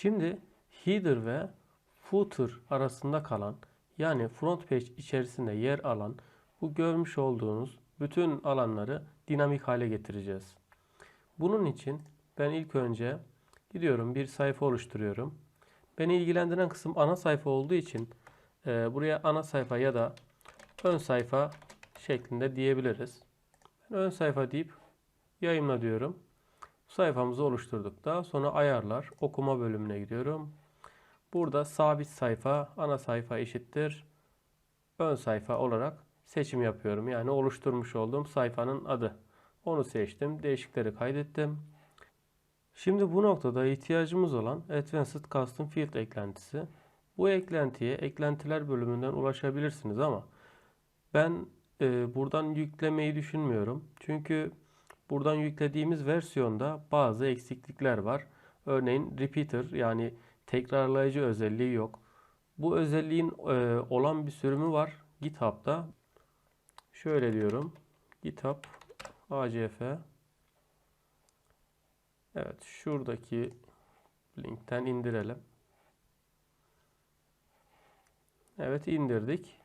Şimdi header ve footer arasında kalan yani front page içerisinde yer alan bu görmüş olduğunuz bütün alanları dinamik hale getireceğiz. Bunun için ben ilk önce gidiyorum bir sayfa oluşturuyorum. Beni ilgilendiren kısım ana sayfa olduğu için e, buraya ana sayfa ya da ön sayfa şeklinde diyebiliriz. Ben ön sayfa deyip yayınla diyorum. Sayfamızı oluşturduk. Daha sonra ayarlar, okuma bölümüne gidiyorum. Burada sabit sayfa, ana sayfa eşittir. Ön sayfa olarak seçim yapıyorum. Yani oluşturmuş olduğum sayfanın adı. Onu seçtim. Değişikleri kaydettim. Şimdi bu noktada ihtiyacımız olan Advanced Custom Field eklentisi. Bu eklentiye eklentiler bölümünden ulaşabilirsiniz ama ben e, buradan yüklemeyi düşünmüyorum. Çünkü buradan yüklediğimiz versiyonda bazı eksiklikler var. Örneğin repeater yani tekrarlayıcı özelliği yok. Bu özelliğin e, olan bir sürümü var GitHub'da. Şöyle diyorum. GitHub ACF Evet, şuradaki linkten indirelim. Evet, indirdik.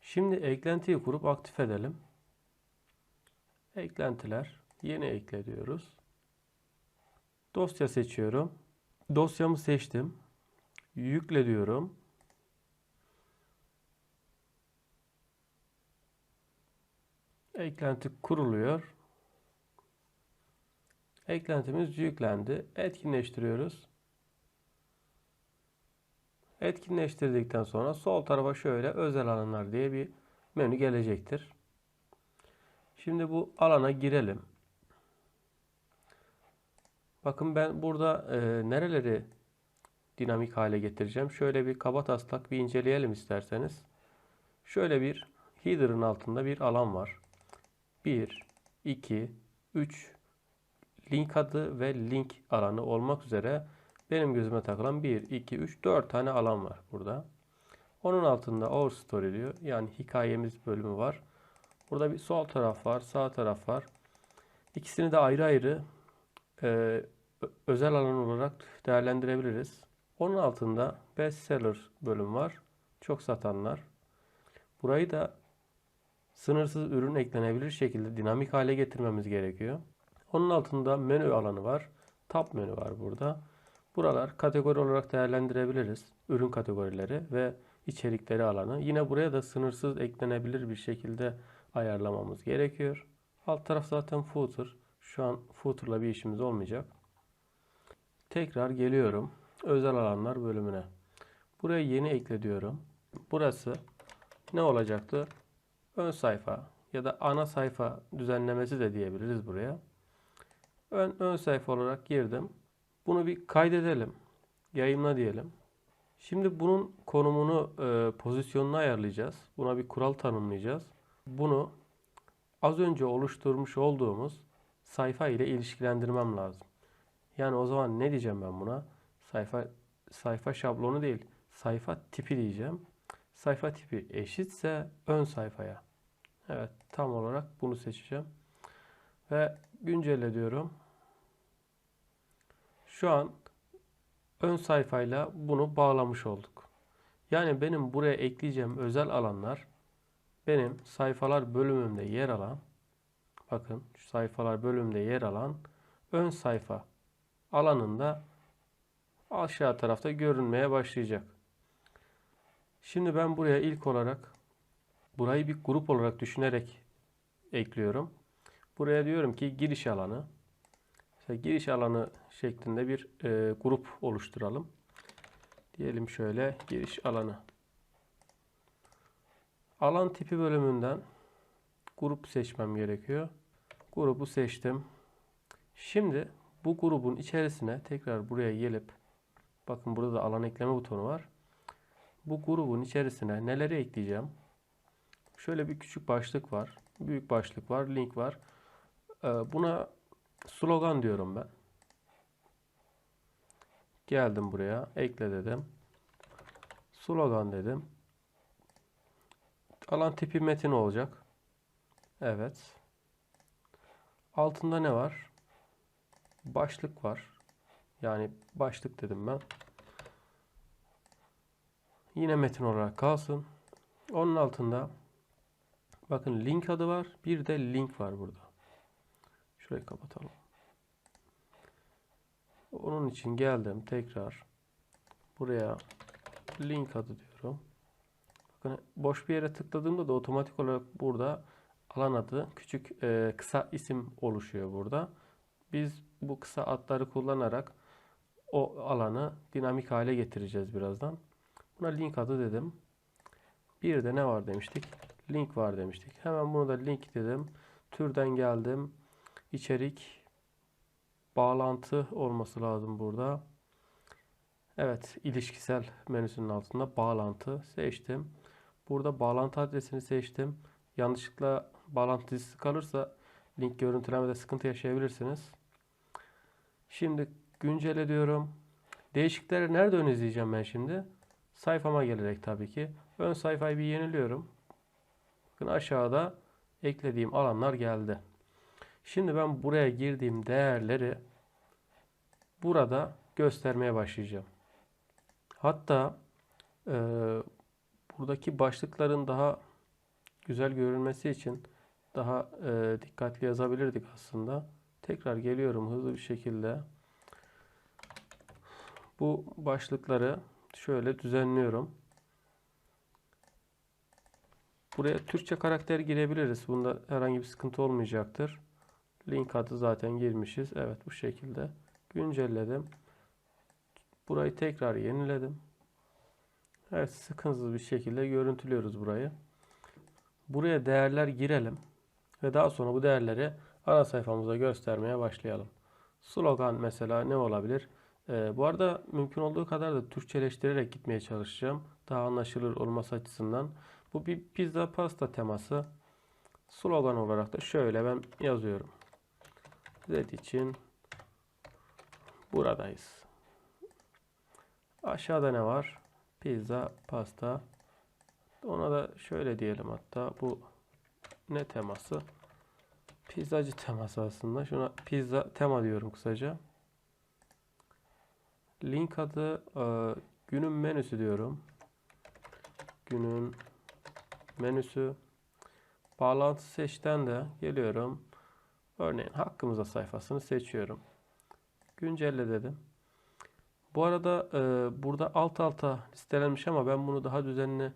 Şimdi eklentiyi kurup aktif edelim. Eklentiler, yeni ekle diyoruz. Dosya seçiyorum. Dosyamı seçtim. Yükle diyorum. Eklenti kuruluyor. Eklentimiz yüklendi. Etkinleştiriyoruz. Etkinleştirdikten sonra sol tarafa şöyle özel alanlar diye bir menü gelecektir. Şimdi bu alana girelim. Bakın ben burada e, nereleri dinamik hale getireceğim. Şöyle bir kaba taslak bir inceleyelim isterseniz. Şöyle bir header'ın altında bir alan var. 1, 2, 3, link adı ve link alanı olmak üzere benim gözüme takılan 1, 2, 3, 4 tane alan var burada. Onun altında Our Story diyor. Yani hikayemiz bölümü var. Burada bir sol taraf var, sağ taraf var. İkisini de ayrı ayrı e, özel alan olarak değerlendirebiliriz. Onun altında Bestseller bölüm var. Çok satanlar. Burayı da sınırsız ürün eklenebilir şekilde dinamik hale getirmemiz gerekiyor. Onun altında menü alanı var. Tab menü var burada. Buralar kategori olarak değerlendirebiliriz. Ürün kategorileri ve içerikleri alanı. Yine buraya da sınırsız eklenebilir bir şekilde ayarlamamız gerekiyor. Alt taraf zaten footer. Şu an footer'la bir işimiz olmayacak. Tekrar geliyorum. Özel alanlar bölümüne. Buraya yeni ekle diyorum. Burası ne olacaktı? Ön sayfa ya da ana sayfa düzenlemesi de diyebiliriz buraya. Ön, ön sayfa olarak girdim. Bunu bir kaydedelim. Yayınla diyelim. Şimdi bunun konumunu, e, pozisyonunu ayarlayacağız. Buna bir kural tanımlayacağız. Bunu az önce oluşturmuş olduğumuz sayfa ile ilişkilendirmem lazım. Yani o zaman ne diyeceğim ben buna? Sayfa sayfa şablonu değil, sayfa tipi diyeceğim. Sayfa tipi eşitse ön sayfaya. Evet, tam olarak bunu seçeceğim. Ve güncelle diyorum. Şu an ön sayfayla bunu bağlamış olduk. Yani benim buraya ekleyeceğim özel alanlar benim sayfalar bölümümde yer alan bakın şu sayfalar bölümünde yer alan ön sayfa alanında aşağı tarafta görünmeye başlayacak. Şimdi ben buraya ilk olarak burayı bir grup olarak düşünerek ekliyorum. Buraya diyorum ki giriş alanı. Mesela giriş alanı şeklinde bir e, grup oluşturalım. Diyelim şöyle giriş alanı. Alan tipi bölümünden grup seçmem gerekiyor. Grubu seçtim. Şimdi bu grubun içerisine tekrar buraya gelip bakın burada da alan ekleme butonu var. Bu grubun içerisine neleri ekleyeceğim? Şöyle bir küçük başlık var. Büyük başlık var. Link var. Ee, buna slogan diyorum ben. Geldim buraya. Ekle dedim. Slogan dedim. Alan tipi metin olacak. Evet. Altında ne var? Başlık var. Yani başlık dedim ben. Yine metin olarak kalsın. Onun altında bakın link adı var. Bir de link var burada. Şurayı kapatalım. Onun için geldim tekrar buraya link adı diyorum. Bakın boş bir yere tıkladığımda da otomatik olarak burada alan adı küçük e, kısa isim oluşuyor burada. Biz bu kısa adları kullanarak o alanı dinamik hale getireceğiz birazdan. Buna link adı dedim. Bir de ne var demiştik? Link var demiştik. Hemen bunu da link dedim. Türden geldim. İçerik bağlantı olması lazım burada. Evet, ilişkisel menüsünün altında bağlantı seçtim. Burada bağlantı adresini seçtim. Yanlışlıkla bağlantı dizisi kalırsa link görüntülemede sıkıntı yaşayabilirsiniz. Şimdi güncele diyorum. Değişiklikleri nerede ön izleyeceğim ben şimdi? Sayfama gelerek tabii ki. Ön sayfayı bir yeniliyorum. Bakın aşağıda eklediğim alanlar geldi. Şimdi ben buraya girdiğim değerleri burada göstermeye başlayacağım. Hatta e, buradaki başlıkların daha güzel görünmesi için daha e, dikkatli yazabilirdik aslında. Tekrar geliyorum hızlı bir şekilde. Bu başlıkları şöyle düzenliyorum. Buraya Türkçe karakter girebiliriz. Bunda herhangi bir sıkıntı olmayacaktır. Link adı zaten girmişiz. Evet bu şekilde. Güncelledim. Burayı tekrar yeniledim. Evet sıkıntısız bir şekilde görüntülüyoruz burayı. Buraya değerler girelim. Ve daha sonra bu değerleri ana sayfamıza göstermeye başlayalım. Slogan mesela ne olabilir? Ee, bu arada mümkün olduğu kadar da Türkçeleştirerek gitmeye çalışacağım. Daha anlaşılır olması açısından. Bu bir pizza pasta teması. Slogan olarak da şöyle ben yazıyorum. Z için buradayız. Aşağıda ne var? Pizza, pasta. Ona da şöyle diyelim hatta bu ne teması? Pizzacı teması aslında. Şuna pizza tema diyorum kısaca. Link adı e, günün menüsü diyorum. Günün menüsü. Bağlantı seçten de geliyorum. Örneğin hakkımıza sayfasını seçiyorum. Güncelle dedim. Bu arada e, burada alt alta listelenmiş ama ben bunu daha düzenli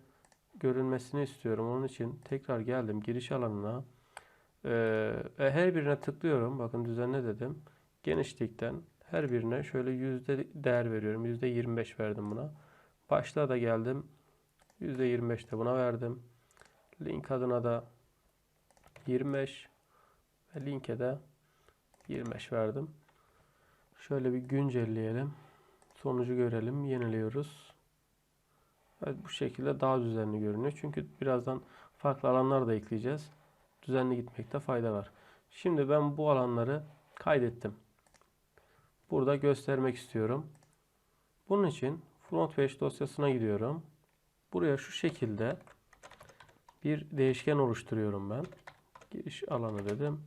görünmesini istiyorum. Onun için tekrar geldim giriş alanına. E, her birine tıklıyorum. Bakın düzenle dedim. Genişlikten her birine şöyle yüzde değer veriyorum. Yüzde 25 verdim buna. Başlığa da geldim. Yüzde 25 de buna verdim. Link adına da 25 ve linke de 25 verdim. Şöyle bir güncelleyelim. Sonucu görelim. Yeniliyoruz. Evet, bu şekilde daha düzenli görünüyor. Çünkü birazdan farklı alanlar da ekleyeceğiz. Düzenli gitmekte fayda var. Şimdi ben bu alanları kaydettim. Burada göstermek istiyorum. Bunun için front page dosyasına gidiyorum. Buraya şu şekilde bir değişken oluşturuyorum ben. Giriş alanı dedim.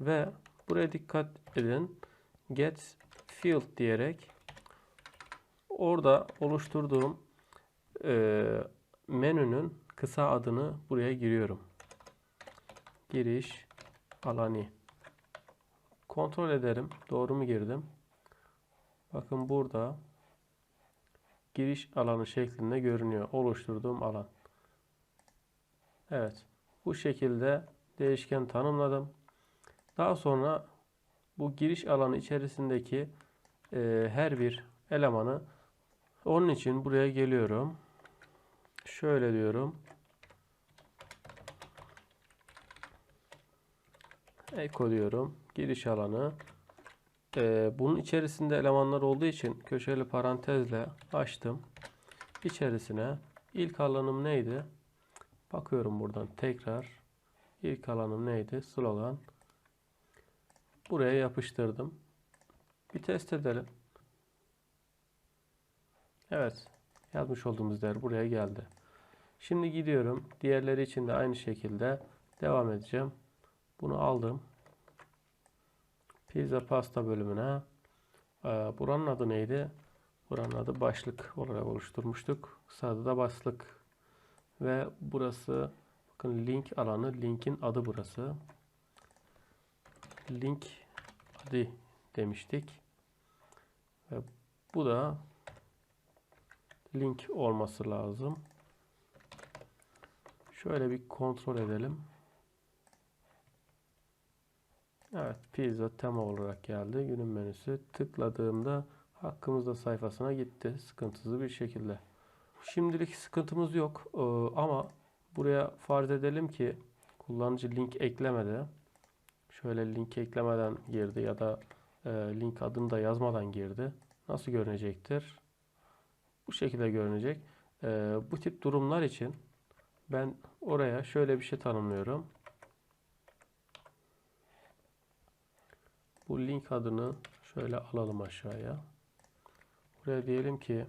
Ve buraya dikkat edin. Get field diyerek orada oluşturduğum e, menünün kısa adını buraya giriyorum. Giriş alanı. Kontrol ederim. Doğru mu girdim? Bakın burada giriş alanı şeklinde görünüyor. Oluşturduğum alan. Evet. Bu şekilde değişken tanımladım. Daha sonra bu giriş alanı içerisindeki e, her bir elemanı onun için buraya geliyorum. Şöyle diyorum. Eko diyorum. Giriş alanı. Ee, bunun içerisinde elemanlar olduğu için köşeli parantezle açtım. İçerisine ilk alanım neydi? Bakıyorum buradan tekrar. İlk alanım neydi? Slogan. Buraya yapıştırdım. Bir test edelim. Evet. Yazmış olduğumuz değer buraya geldi. Şimdi gidiyorum. Diğerleri için de aynı şekilde devam edeceğim. Bunu aldım. Pizza pasta bölümüne. Ee, buranın adı neydi? Buranın adı başlık olarak oluşturmuştuk. Kısa da başlık. Ve burası bakın link alanı. Linkin adı burası. Link adı demiştik. Ve bu da link olması lazım. Şöyle bir kontrol edelim. Evet, pizza tema olarak geldi. Günün menüsü. Tıkladığımda hakkımızda sayfasına gitti. Sıkıntısız bir şekilde. Şimdilik sıkıntımız yok. Ee, ama buraya farz edelim ki kullanıcı link eklemedi. Şöyle link eklemeden girdi ya da e, link adını da yazmadan girdi. Nasıl görünecektir? Bu şekilde görünecek. Ee, bu tip durumlar için ben oraya şöyle bir şey tanımlıyorum. Bu link adını şöyle alalım aşağıya. Buraya diyelim ki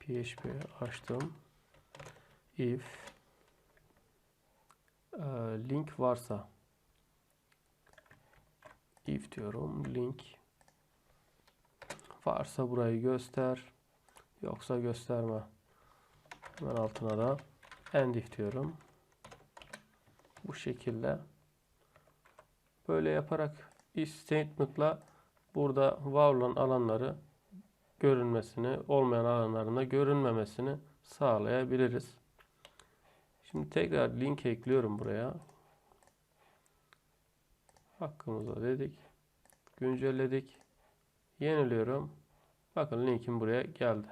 PHP açtım. If e, link varsa if diyorum link varsa burayı göster yoksa gösterme. Hemen altına da end if diyorum. Bu şekilde Böyle yaparak if statement'la burada var olan alanları görünmesini, olmayan alanlarında görünmemesini sağlayabiliriz. Şimdi tekrar link ekliyorum buraya. Hakkımızda dedik. Güncelledik. Yeniliyorum. Bakın linkim buraya geldi.